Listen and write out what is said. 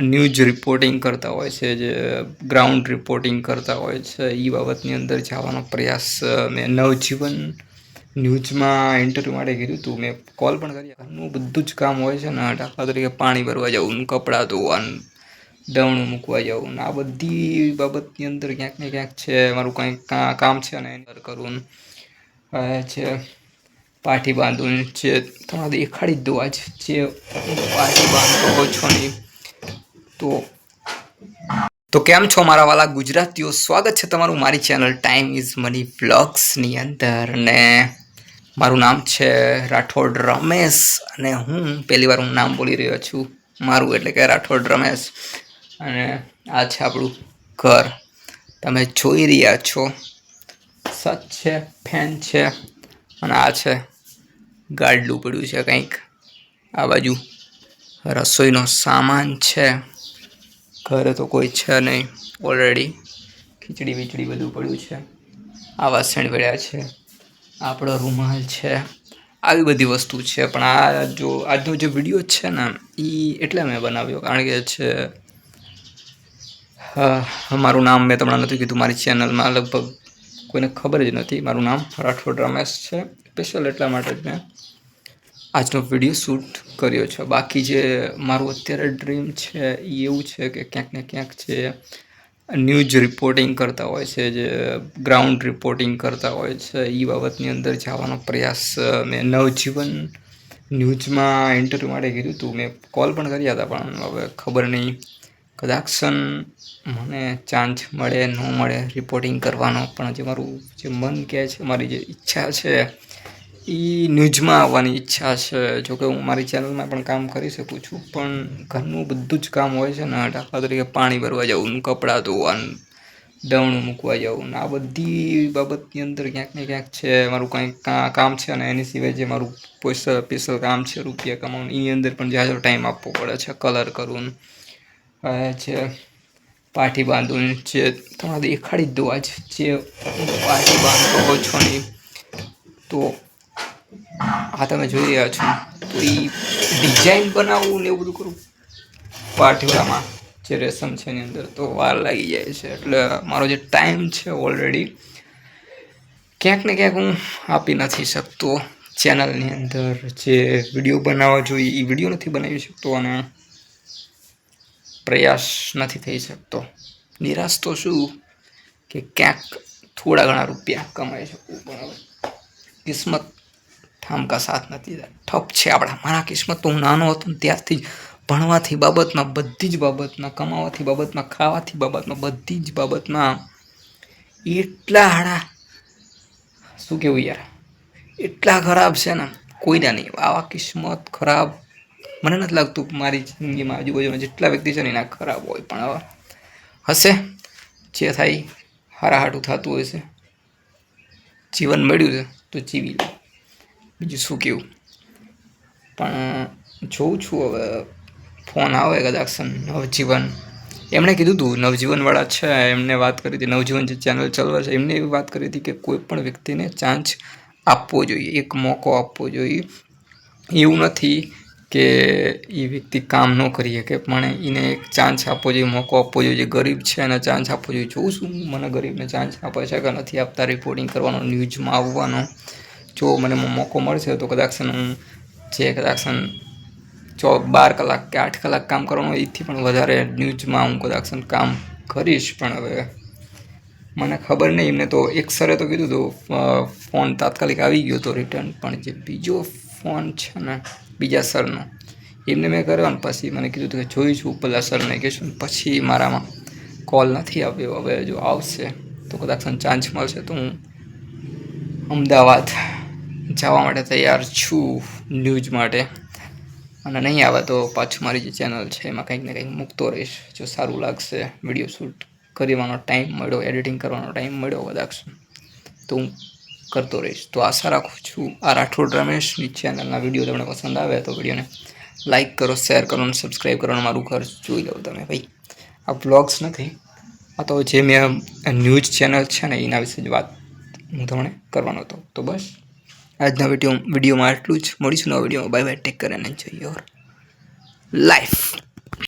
News reporting કરતા હોય છે, જે ગ્રાઉન્ડ રિપોર્ટિંગ કરતા હોય છે એ બાબતની અંદર જવાનો પ્રયાસ મેં નવજીવન ન્યૂઝમાં ઇન્ટરવ્યૂ માટે કીધું હતું. મેં કોલ પણ કર્યા. ઘરનું બધું જ કામ હોય છે ને, દાખલા તરીકે પાણી ભરવા જવું કપડાં ધોવાનું દવણું મૂકવા જવું ને, આ બધી બાબતની અંદર ક્યાંક ને ક્યાંક છે, મારું કંઈક કામ છે ને એની અંદર કરવું છે પાઠી બાંધવું જે તમને દેખાડી જ દઉં આજ જે પાઠી બાંધતો છો ને તો તો કેમ છો મારા વાલા ગુજરાતીઓ? સ્વાગત છે તમારું મારી ચેનલ ટાઈમ ઇઝ મની વ્લોગ્સની અંદર ને મારું નામ છે રાઠોડ રમેશ અને હું પહેલી વાર હું નામ બોલી રહ્યો છું મારું, એટલે કે રાઠોડ રમેશ. અને આ છે આપણું ઘર. તમે જોઈ રહ્યા છો. સચ છે, ફેન છે અને આ છે ગાડલું પડ્યું છે કંઈક. આ બાજુ રસોઈનો સામાન છે. ઘરે તો કોઈ છે નહીં ઓલરેડી ખીચડી વીચડી બધું પડ્યું છે. આ વાસણ પડ્યા છે. આપણો રૂમાલ છે. આવી બધી વસ્તુ છે, પણ આ જો, આજનો જે વીડિયો છે ને એ એટલે મેં બનાવ્યો. કારણ કે છે મારું નામ મેં તમને નથી કીધું. મારી ચેનલમાં લગભગ કોઈને ખબર જ નથી. મારું નામ રાઠોડ રમેશ છે. સ્પેશિયલ એટલા માટે જ મેં આજનો વીડિયો શૂટ કર્યો છે. બાકી જે મારું અત્યારે ડ્રીમ છે એ એવું છે કે ક્યાંક ને ક્યાંક છે ન્યૂઝ રિપોર્ટિંગ કરતા હોય છે, જે ગ્રાઉન્ડ રિપોર્ટિંગ કરતા હોય છે એ બાબતની અંદર જવાનો પ્રયાસ મેં નવજીવન ન્યૂઝમાં ઇન્ટરવ્યૂ માટે કીધું હતું. મેં કોલ પણ કર્યા હતા, પણ હવે ખબર નહીં. કદાચન મને ચાન્સ મળે, ન મળે રિપોર્ટિંગ કરવાનો. પણ જે મારું જે મન કહે છે, મારી જે ઈચ્છા છે એ ન્યૂઝમાં આવવાની ઈચ્છા છે. જોકે હું મારી ચેનલમાં પણ કામ કરી શકું છું, પણ ઘરનું બધું જ કામ હોય છે ને દાખલા તરીકે પાણી ભરવા જવું કપડાં ધોવાનું, દવણું મૂકવા જવું આ બધી બાબતની અંદર ક્યાંક ને ક્યાંક છે, મારું કંઈક કામ છે અને એની સિવાય જે મારું પૈસા સ્પેશિયલ કામ છે, રૂપિયા કમાવાનું એની અંદર પણ જાજો ટાઈમ આપવો પડે છે કલર કરવું છે પાઠી બાંધવું જે તમને દેખાડી જ દો આજ, જે પાઠી બાંધતો છો ને, તો આ તમે જોઈ રહ્યા છો. તો એ ડિઝાઇન બનાવવું ને એવું બધું કરું? પાઠીવાળામાં જે રેશમ છે એની અંદર તો વાર લાગી જાય છે. એટલે મારો જે ટાઈમ છે ઓલરેડી ક્યાંક ને ક્યાંક હું આપી નથી શકતો ચેનલની અંદર જે વીડિયો બનાવવા જોઈએ. એ વીડિયો નથી બનાવી શકતો અને પ્રયાસ નથી થઈ શકતો. નિરાશ તો શું કે ક્યાંક થોડા ઘણા રૂપિયા કમાઈ શકું પણ કિસ્મત ઠામકા સાથ નથી ઠપ છે આપણા. મારા કિસ્મત તો હું નાનો હતો ત્યારથી જ ભણવાથી બાબતમાં, બધી જ બાબતમાં, કમાવાથી બાબતમાં, ખાવાથી બાબતમાં, બધી જ બાબતમાં એટલા હાડા. શું કેવું યાર? એટલા ખરાબ છે ને. કોઈના નહીં. આવા કિસ્મત ખરાબ. મને નથી લાગતું મારી જિંદગીમાં આજુબાજુના જેટલા વ્યક્તિ છે ને એના ખરાબ હોય. પણ હવે હશે. જે થાય હારા થતું થતું હશે જીવન મળ્યું છે તો જીવી લો. બીજું શું કહેવું પણ જોઉં છું હવે, ફોન આવે કદાચ નવજીવન. એમણે કીધું હતું નવજીવનવાળા છે, એમને વાત કરી હતી, નવજીવન જે ચેનલ ચલાવે છે, એમને એવી વાત કરી હતી કે કોઈ પણ વ્યક્તિને ચાન્સ આપવો જોઈએ, એક મોકો આપવો જોઈએ. એવું નથી કે એ વ્યક્તિ કામ ન કરી શકે, પણ એને એક ચાન્સ આપવો જોઈએ, મોકો આપવો જોઈએ. ગરીબ છે, એને ચાન્સ આપવો જોઈએ. જોઉં છું, મને ગરીબને ચાન્સ આપે છે કે નથી આપતા રિપોર્ટિંગ કરવાનો ન્યૂઝમાં આવવાનો. જો મને મોકો મળશે તો કદાચ હું જે કદાચ ચો, બાર કલાક કે આઠ કલાક કામ કરવાનું હોય એથી પણ વધારે ન્યૂઝમાં હું કદાચ કામ કરીશ. પણ હવે મને ખબર નહીં. એમને તો એક સરે તો કીધું હતું ફોન તાત્કાલિક આવી ગયો હતો રિટર્ન. પણ જે બીજો ફોન છે ને, બીજા સરનો, એમને મેં કર્યો ને પછી મને કીધું હતું કે જોઈશું પેલા સરને. કહીશું પછી મારામાં કોલ નથી આવ્યો. હવે જો આવશે તો કદાચ ચાન્સ મળશે તો હું અમદાવાદ જવા માટે તૈયાર છું ન્યૂઝ માટે. અને નહીં આવે તો પાછું મારી જે ચેનલ છે એમાં કંઈક ને કંઈક મૂકતો રહીશ. જો સારું લાગશે વીડિયો શૂટ કરવાનો ટાઈમ મળ્યો, એડિટિંગ કરવાનો ટાઈમ મળ્યો કદાચ, તો હું કરતો રહીશ. તો આશા રાખું છું આ રાઠોડ રમેશની ચેનલના વીડિયો તમને પસંદ આવે તો વિડીયોને લાઈક કરો, શેર કરો અને સબસ્ક્રાઈબ કરો મારું ઘર જોઈ લો તમે ભાઈ. આ બ્લોગ્સ નથી, આ તો જે મેં ન્યૂઝ ચેનલ છે ને એના વિશે જ વાત હું તમને કરવાનો હતો. તો બસ. આજના વીડિયો વિડીયોમાં આટલું જ. મળીશું નવા વિડીયોમાં. બાય બાય ટેક કર અને જોઈએ યોર લાઈફ